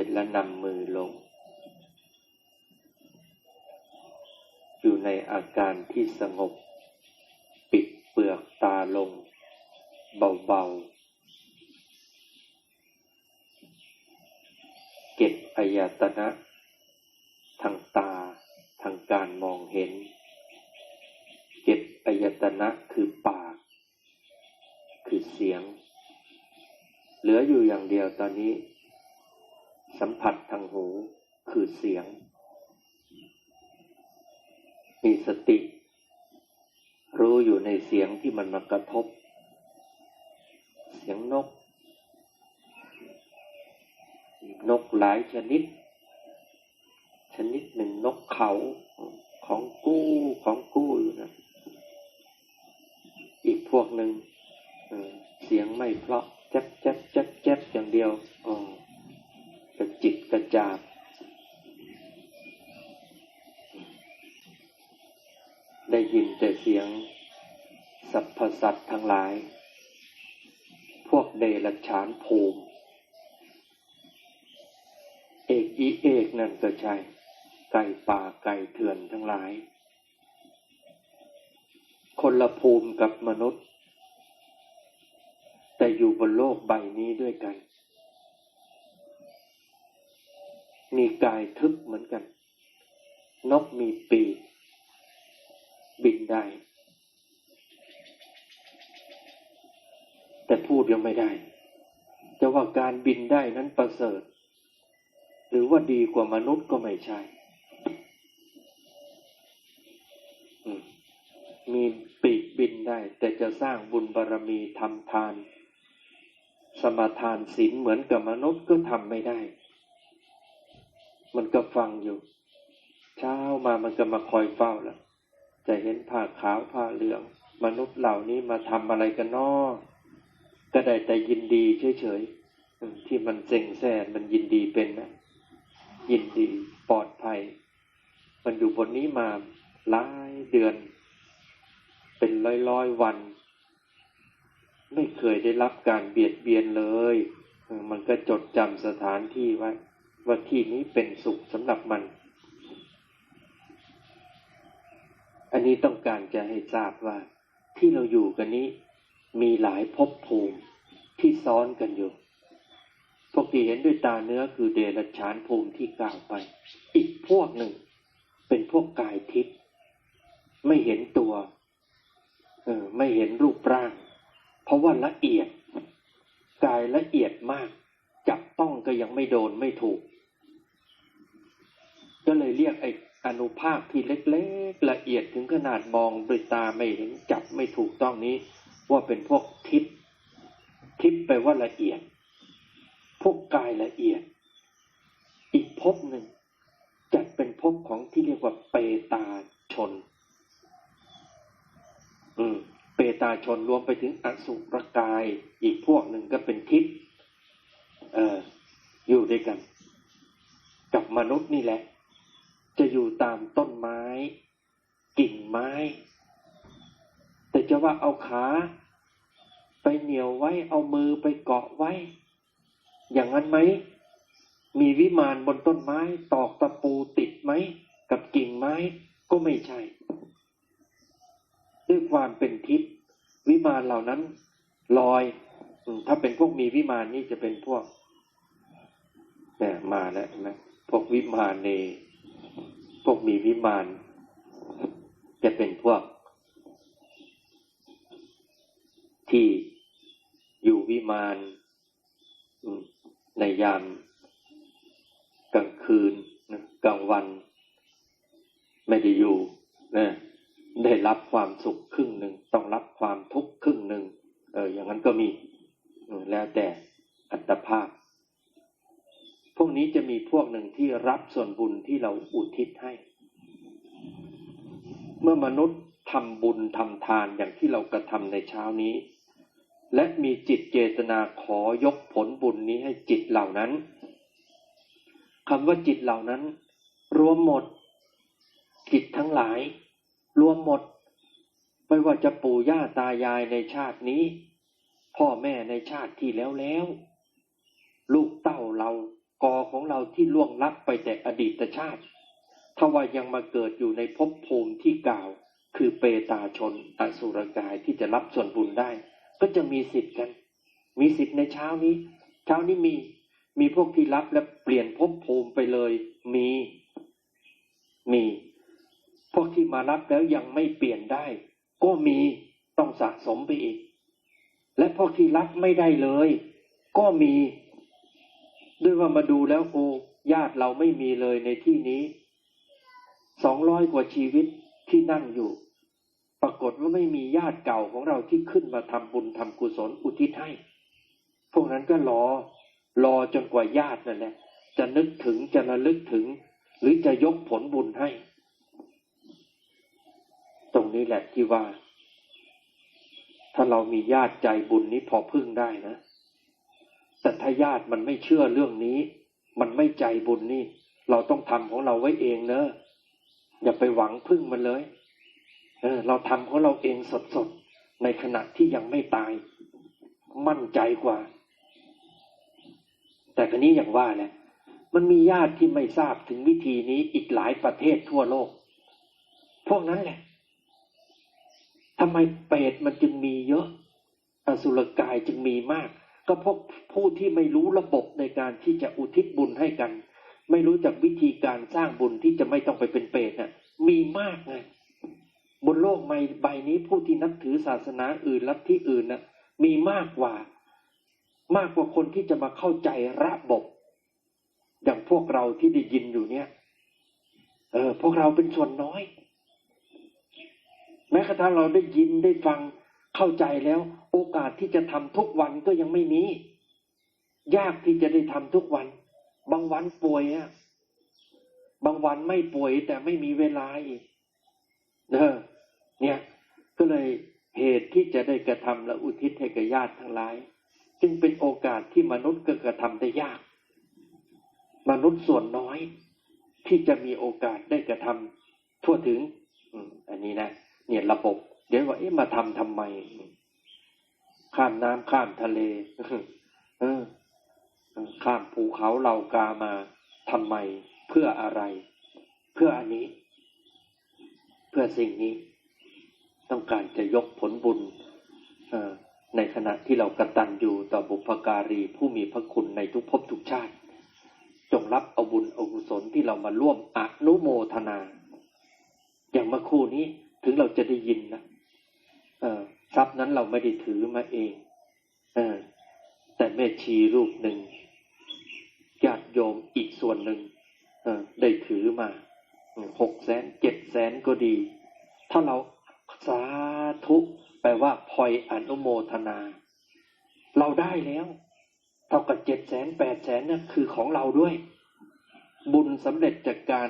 ร็จแล้วนำมือลง อยู่ในอาการที่สงบ ปิดเปลือกตาลง เบาๆ เก็บอายตนะ ทางตาทางการมองเห็น เก็บอายตนะคือปาก คือเสียง เหลืออยู่อย่างเดียวตอนนี้ สัมผัสทางหูคือเสียง มีสติ รู้อยู่ในเสียงที่มันมากระทบ เสียงนก นกหลายชนิด ชนิดหนึ่งนกเขาของกู้ของกู้อยู่นะ อีกพวกหนึ่งเสียงไม่เพราะแจ๊บแจ๊บแจ๊บแจ๊บอย่างเดียวอ จิกได้ยินแต่เสียงสรรพสัตว์ทั้งหลาย พวกเดรัจฉานภูมิ เอกอีเอกนั่นก็ใช่ ไก่ป่าไก่เถื่อนทั้งหลาย คนละภูมิกับมนุษย์ แต่อยู่บนโลกใบนี้ด้วยกัน มีกายทึบเหมือนกัน นกมีปีกบินได้ แต่พูดยังไม่ได้ จะว่าการบินได้นั้นประเสริฐ หรือว่าดีกว่ามนุษย์ก็ไม่ใช่มีปีกบินได้ แต่จะสร้างบุญบารรมีทำทาน สมาทานศีลเหมือนกับมนุษย์ก็ทำไม่ได้ มันก็ฟังอยู่ เช้ามามันก็มาคอยเฝ้าแล้วจะเห็นผ้าขาวผ้าเหลือง มนุษย์เหล่านี้มาทำอะไรกันนอก็ได้แต่ยินดีเฉยๆที่มันเซ็งแซ่มันยินดีเป็นนะยินดีปลอดภัย มันอยู่บนนี้มาหลายเดือน เป็นร้อยร้อยวัน ไม่เคยได้รับการเบียดเบียนเลย มันก็จดจำสถานที่ไว้ ว่าที่นี้เป็นสุขสำหรับมัน อันนี้ต้องการจะให้ทราบว่า ที่เราอยู่กันนี้มีหลายภพภูมิที่ซ้อนกันอยู่ พวกที่เห็นด้วยตาเนื้อคือเดรัจฉานภูมิที่กล่าวไป อีกพวกหนึ่ง เป็นพวกกายทิพย์ไม่เห็นตัว เออ ไม่เห็นรูปร่าง เพราะว่าละเอียด กายละเอียดมาก จับต้องก็ยังไม่โดนไม่ถูก ก็เลยเรียกไอ้อนุภาคที่เล็กๆละเอียดถึงขนาดมองด้วยตาไม่เห็นจับไม่ถูกต้องนี้ ว่าเป็นพวกทิพทิพย์แปลว่าละเอียด พวกกายละเอียด อีกภพหนึ่ง จัดเป็นภพของที่เรียกว่าเปตาชน อืม เปตาชนรวมไปถึงอสุรกาย อีกพวกหนึ่งก็เป็นทิพเอ่ออยู่ด้วยกัน กับมนุษย์นี่แหละ จะอยู่ตามต้นไม้ กิ่งไม้ แต่จะว่าเอาขาไปเหนียวไว้เอามือไปเกาะไว้ อย่างนั้นไหม มีวิมานบนต้นไม้ตอกตะปูติดไหม กับกิ่งไม้ก็ไม่ใช่ด้วยความเป็นทิพย์วิมานเหล่านั้นลอย ถ้าเป็นพวกมีวิมานนี่จะเป็นพวกเนี่ยมาแล้วนะพวกวิมานเน วกมีวิมานจะเป็นพวก ที่อยู่วิมานในยามกลางคืนกลางวัน ไม่ได้อยู่นะได้รับความสุขครึ่งหนึ่งต้องรับความทุกข์ครึ่งหนึ่งเอออย่างนั้นก็มีแล้วแต่อัตภาพ กนี้จะมีพวกหนึ่งที่รับส่วนบุญที่เราอุทิศให้ เมื่อมนุษย์ทำบุญทำทานอย่างที่เรากระทำในเช้านี้ และมีจิตเจตนาขอยกผลบุญนี้ให้จิตเหล่านั้นคำว่าจิตเหล่านั้น รวมหมดจิตทั้งหลาย รวมหมด ไม่ว่าจะปู่ย่าตายายในชาตินี้ พ่อแม่ในชาติที่แล้วแล้ว ลูกเต้าเรา กอของเราที่ล่วงลับไปแต่อดีตชาติถ้าว่ายังมาเกิดอยู่ในภพภูมิที่กล่าว คือเปตาชนอสุรกายที่จะรับส่วนบุญได้ ก็จะมีสิทธิ์กัน มีสิทธิ์ในเช้านี้ เช้านี้มีมีพวกที่รับและเปลี่ยนภพภูมิไปเลย มี มี พวกที่มารับแล้วยังไม่เปลี่ยนได้ ก็มีต้องสะสมไปอีก และพวกที่รับไม่ได้เลย ก็มี ด้วยว่ามาดูแล้วโอ้ญาติเราไม่มีเลยในที่นี้สองร้อยกว่าชีวิตที่นั่งอยู่ ปรากฏว่าไม่มีญาติเก่าของเราที่ขึ้นมาทำบุญทำกุศลอุทิศให้ พวกนั้นก็รอ รอจนกว่าญาตินั่นแหละ จะนึกถึงจะระลึกถึง หรือจะยกผลบุญให้ ตรงนี้แหละที่ว่า ถ้าเรามีญาติใจบุญนี้พอพึ่งได้นะ แต่ถ้าญาติมันไม่เชื่อเรื่องนี้ มันไม่ใจบุญนี่ เราต้องทำของเราไว้เองเนอะอย่าไปหวังพึ่งมันเลย เออ เราทำของเราเองสดๆในขณะที่ยังไม่ตาย มั่นใจกว่า แต่ครนี้อย่างว่าแหละมันมีญาติที่ไม่ทราบถึงวิธีนี้อีกหลายประเทศทั่วโลก พวกนั้นแหละทำไมเปรตมันจึงมีเยอะ อสุรกายจึงมีมาก ก็เพราะผู้ที่ไม่รู้ระบบในการที่จะอุทิศบุญให้กัน ไม่รู้จักวิธีการสร้างบุญที่จะไม่ต้องไปเป็นเปรตน่ะ มีมากไงบนโลกใบใบนี้ผู้ที่นับถือศาสนาอื่นลัทธิอื่นน่ะ มีมากกว่า มากกว่าคนที่จะมาเข้าใจระบบ อย่างพวกเราที่ได้ยินอยู่เนี่ย เออ พวกเราเป็นส่วนน้อย แม้กระทั่งเราได้ยินได้ฟัง เข้าใจแล้ว โอกาสที่จะทำทุกวันก็ยังไม่มี ยากที่จะได้ทำทุกวัน บางวันป่วยอะบางวันไม่ป่วยแต่ไม่มีเวลาอีกเออเนี่ย ก็เลยเหตุที่จะได้กระทำและอุทิศให้กับญาติทั้งหลาย จึงเป็นโอกาสที่มนุษย์ก็กระทำได้ยาก มนุษย์ส่วนน้อย ที่จะมีโอกาสได้กระทำทั่วถึง อืม อันนี้นะเนี่ยระบบ เดี๋ยวว่าเอ๊ะมาทำทำไม ข้ามน้ำข้ามทะเล เออ ข้ามภูเขาเหล่ากามาทำไม เพื่ออะไร เพื่ออันนี้ เพื่อสิ่งนี้ ต้องการจะยกผลบุญในขณะที่เรากระตันอยู่ต่อบุพการีผู้มีพระคุณในทุกภพทุกชาติ จงรับเอาบุญอกุศลที่เรามาร่วมอนุโมทนา อย่างเมื่อคู่นี้ถึงเราจะได้ยินนะ ทรัพย์นั้นเราไม่ได้ถือมาเองอแต่แม่ชีรูปหนึ่งญาติโยมอีกส่วนหนึ่งได้ถือมาหกแสนเจ็ดแสนก็ดี ถ้าเราสาธุแปลว่าพลอยอนุโมทนา เราได้แล้วเท่ากับเจ็ดแสนแปดแสนนั่นคือของเราด้วย บุญสำเร็จจากการ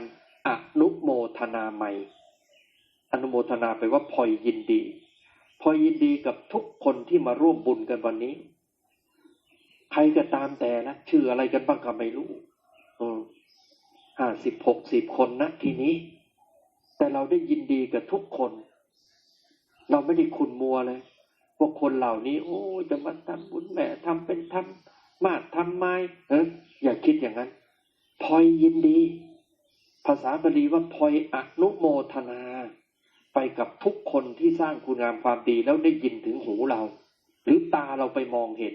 อนุโมทนาใหม่ อนุโมทนาไปว่าพลอยยินดี พอยินดีกับทุกคนที่มาร่วมบุญกันวันนี้ ใครก็ตามแต่นะชื่ออะไรกันบ้างก็ไม่รู้ห้าสิบหกสิบคนนะทีนี้ แต่เราได้ยินดีกับทุกคน เราไม่ได้คุณมัวเลยพวกคนเหล่านี้ โอ้จะมาทำบุญแหม่ทำเป็นทำมากทำไมเอออย่าคิดอย่างนั้นพลอยยินดี ภาษาบาลีว่าพลอยอนุโมทนา ไปกับทุกคนที่สร้างคุณงามความดีแล้วได้ยินถึงหูเรา หรือตาเราไปมองเห็น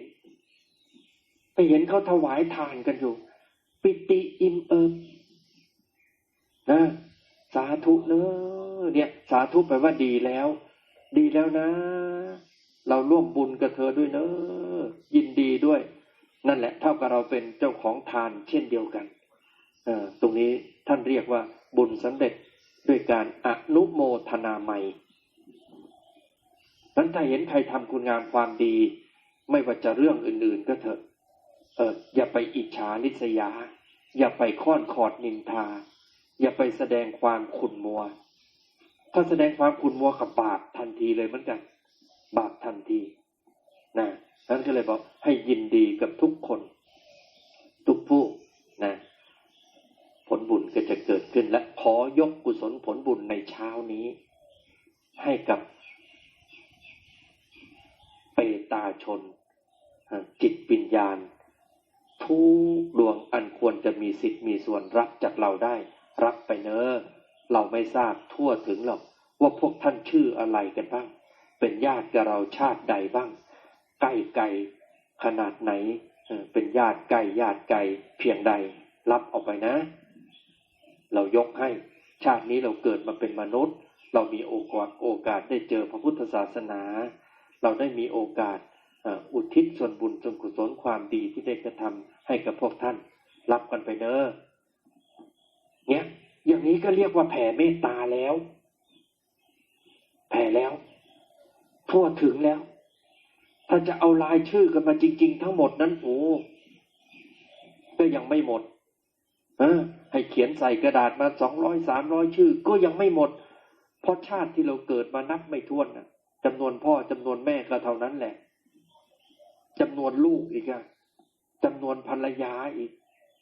ไปเห็นเขาถวายทานกันอยู่ ปิติอิ่มเอิบนะสาธุเนอะเนี่ย สาธุแปลว่าดีแล้ว ดีแล้วนะ เราร่วมบุญกับเธอด้วยเนอะยินดีด้วย นั่นแหละ เท่ากับเราเป็นเจ้าของทานเช่นเดียวกัน เออตรงนี้ท่านเรียกว่าบุญสำเร็จ ด้วยการอนุโมทนาใหม่นั้นถ้าเห็นใครทำคุณงามความดี ไม่ว่าจะเรื่องอื่นๆก็เถอะ เอออย่าไปอิจฉาริษยา อย่าไปค้อนขอดนินทา อย่าไปแสดงความขุนมัว ถ้าแสดงความขุนมัวกับบาปทันทีเลยเหมือนกัน บาปทันที นะนั้นก็เลยบอกให้ยินดีกับทุกคน ทุกผู้นะ บุญก็จะเกิดขึ้นและขอยกกุศลผลบุญในเช้านี้ ให้กับเปตาชน จิตวิญญาณ ทุกดวงอันควรจะมีสิทธิ์มีส่วนรับจากเราได้ รับไปเนอะเราไม่ทราบทั่วถึงหรอกว่าพวกท่านชื่ออะไรกันบ้าง เป็นญาติกับเราชาติใดบ้าง ใกล้ไกลขนาดไหนเป็นญาติใกล้ญาติไกลเพียงใดรับออกไปนะ เรายกให้ ชาตินี้เราเกิดมาเป็นมนุษย์ เรามีโอกาสโอกาสได้เจอพระพุทธศาสนา เราได้มีโอกาสอุทิศส่วนบุญส่วนกุศลความดีที่ได้กระทำให้กับพวกท่าน รับกันไปเนอเนี่ย อย่างนี้ก็เรียกว่าแผ่เมตตาแล้ว แผ่แล้ว ทั่วถึงแล้ว ถ้าจะเอารายชื่อกันมาจริง ๆ ทั้งหมดนั้นโอ้ก็ยังไม่หมด เออ ให้เขียนใส่กระดาษมาสองร้อยสามร้อยชื่อ ก็ยังไม่หมด เพราะชาติที่เราเกิดมานับไม่ถ้วนนะจำนวนพ่อจำนวนแม่ก็เท่านั้นแหละจำนวนลูกอีกอะจำนวนภรรยาอีก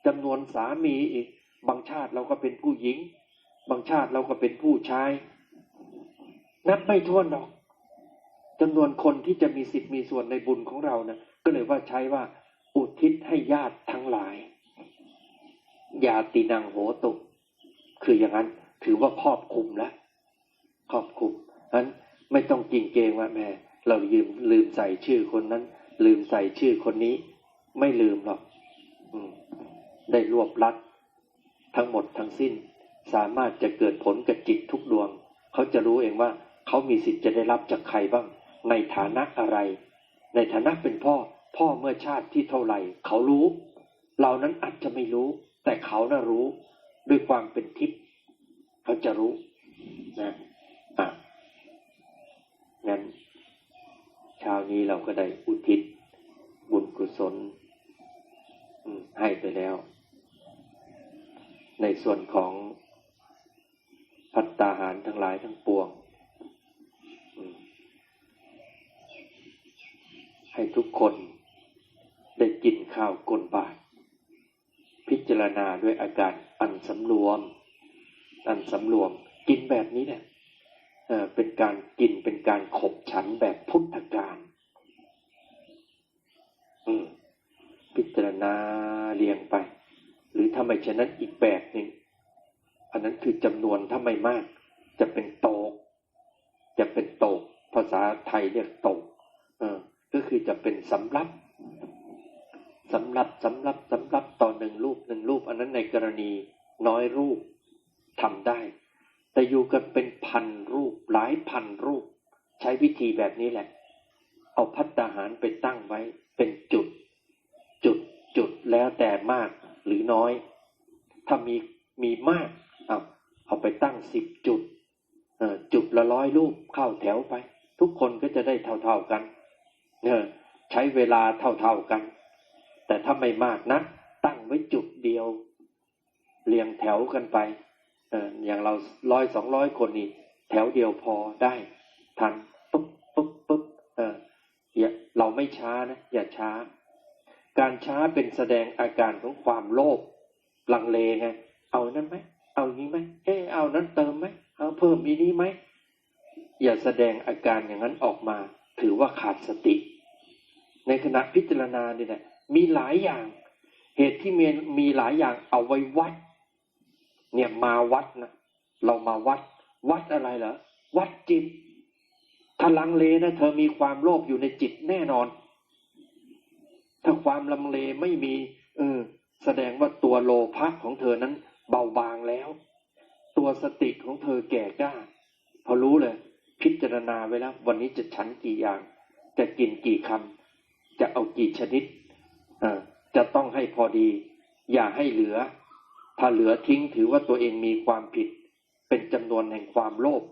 จำนวนสามีอีก บางชาติเราก็เป็นผู้หญิง บางชาติเราก็เป็นผู้ชาย นับไม่ถ้วนหรอกจำนวนคนที่จะมีสิทธิ์มีส่วนในบุญของเรานะก็เลยว่าใช้ว่าอุทิศให้ญาติทั้งหลาย ยาตินังโหตุ คืออย่างนั้น ถือว่าครอบคุมแล้วครอบคุมนั้นไม่ต้องกินเกงว่าแม่เราลืมลืมใส่ชื่อคนนั้น ลืมใส่ชื่อคนนี้ ไม่ลืมหรอกอได้รวบลัดทั้งหมดทั้งสิ้น สามารถจะเกิดผลกับจิตทุกดวง เขาจะรู้เองว่า เขามีสิทธิ์จะได้รับจากใครบ้าง ในฐานะอะไร ในฐานะเป็นพ่อ พ่อเมื่อชาติที่เท่าไหร่ เขารู้ เรานั้นอาจจะไม่รู้ แต่เขาน่ะรู้ด้วยความเป็นทิพย์เขาจะรู้นะอะงั้นเช้านี้เราก็ได้อุทิศ บุญกุศลให้ไปแล้ว ในส่วนของพัตตาหารทั้งหลายทั้งปวง ให้ทุกคนได้กินข้าวกลนบาท จารณาด้วยอาการอันสำรวม อันสำรวม กินแบบนี้เนี่ยเป็นการกินเป็นการขบฉันแบบพุทธการพิจารณาเรียงไป หรือถ้าไมฉะนั้นอีกแบบหนึ่งอันนั้นคือจำนวนถ้าไม่มาก จะเป็นโตก จะเป็นโตก ภาษาไทยเรียกโตก เออ ก็คือจะเป็นสำรับ สำรับสำรับสำรับต่อหนึ่งรูปหนึ่งรูป อันนั้นในกรณีน้อยรูปทำได้ แต่อยู่กันเป็นพันรูปหลายพันรูป ใช้วิธีแบบนี้แหละ เอาพัตตาหารไปตั้งไว้เป็นจุด จุดจุดแล้วแต่มากหรือน้อย ถ้ามีมีมากเอาเอาไปตั้งสิบจุดจุดละร้อยรูปเข้าแถวไป ทุกคนก็จะได้เท่าๆกันเออใช้เวลาเท่าๆกัน แต่ถ้าไม่มากนะตั้งไว้จุดเดียว เรียงแถวกันไปเอออย่างเราร้อยสองร้อยคนนี่แถวเดียวพอได้ทันปุ๊บปุ๊บปุ๊บเอออย่าเราไม่ช้านะ อย่าช้า การช้าเป็นแสดงอาการของความโลภลังเลไงเอานั้นไหมเอานี้ไหมเออเอานั้นเติมไหมเอาเพิ่มอีนี้ไหมอย่าแสดงอาการอย่างนั้นออกมา ถือว่าขาดสติ ในขณะพิจารณาเนี่ยนะ มีหลายอย่าง เหตุที่มีมีหลายอย่างเอาไว้วัด เนี่ยมาวัดนะเรามาวัด วัดอะไรเหรอวัดจิตถ้าลังเลนะเธอมีความโลภอยู่ในจิตแน่นอน ถ้าความลังเลไม่มี เออ แสดงว่าตัวโลภะของเธอนั้น เบาบางแล้ว ตัวสติของเธอแก่กล้าพอรู้เลย พิจารณาไว้แล้ว วันนี้จะฉันกี่อย่าง จะกินกี่คำจะเอากี่ชนิด จะต้องให้พอดี อย่าให้เหลือ ถ้าเหลือทิ้งถือว่าตัวเองมีความผิด เป็นจำนวนแห่งความโลภ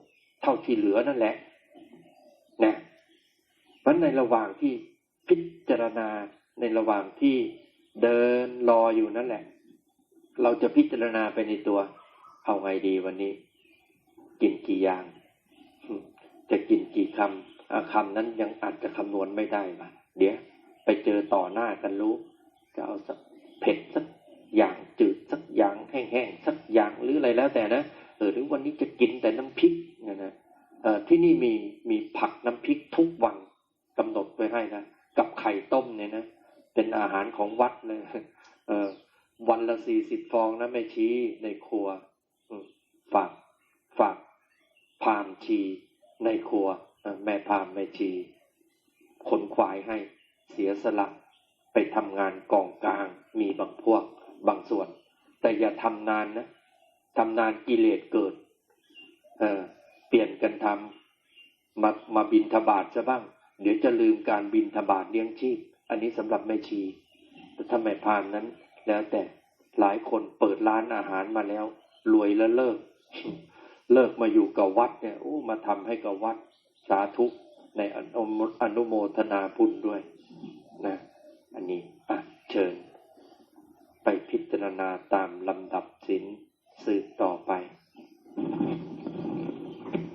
เท่าที่เหลือนั่นแหละนะมันในระหว่างที่พิจารณาในระหว่างที่เดินรออยู่นั่นแหละ เราจะพิจารณาไปในตัว เอาไงดีวันนี้ กินกี่อย่าง จะกินกี่คำคำนั้นยังอาจจะคำนวณไม่ได้มาเดี๋ยว ไปเจอต่อหน้ากันรู้จะเอาสักเผ็ดสักอย่างจืดสักอย่างแห้งๆสักอย่างหรืออะไรแล้วแต่นะเออหรือวันนี้จะกินแต่น้ำพริกเนี่ยนะเออที่นี่มีมีผักน้ำพริกทุกวันกำหนดไว้ให้นะกับไข่ต้มเนี่ยนะเป็นอาหารของวัดเลยเออวันละสี่สิบฟองนะแม่ชี้ในครัวฝากฝากพามชีในครัวอะแม่พามแม่ชีขนขวายให้เสียสละไปทำงานกองกลาง มีบางพวกบางส่วน แต่อย่าทำนานนะทำนานกิเลสเกิด เออ เปำมามาบินทบาทซะบ้าง เดี๋ยวจะลืมการบินทบาทเลี้ยงชีพ อันนี้สำหรับแม่ชีแต่ถ้าไม่พานนั้น แล้วแต่หลายคนเปิดร้านอาหารมาแล้ว รวยแล้วเลิก เลิกมาอยู่กับวัดเนี่ยโอ้มาทำให้กับวัดสาธุในอนุโมอนุโมทนาบุญด้วยนะ อันนี้อะเชิญ ไปพิจารณาตามลำดับสินสืบต่อไป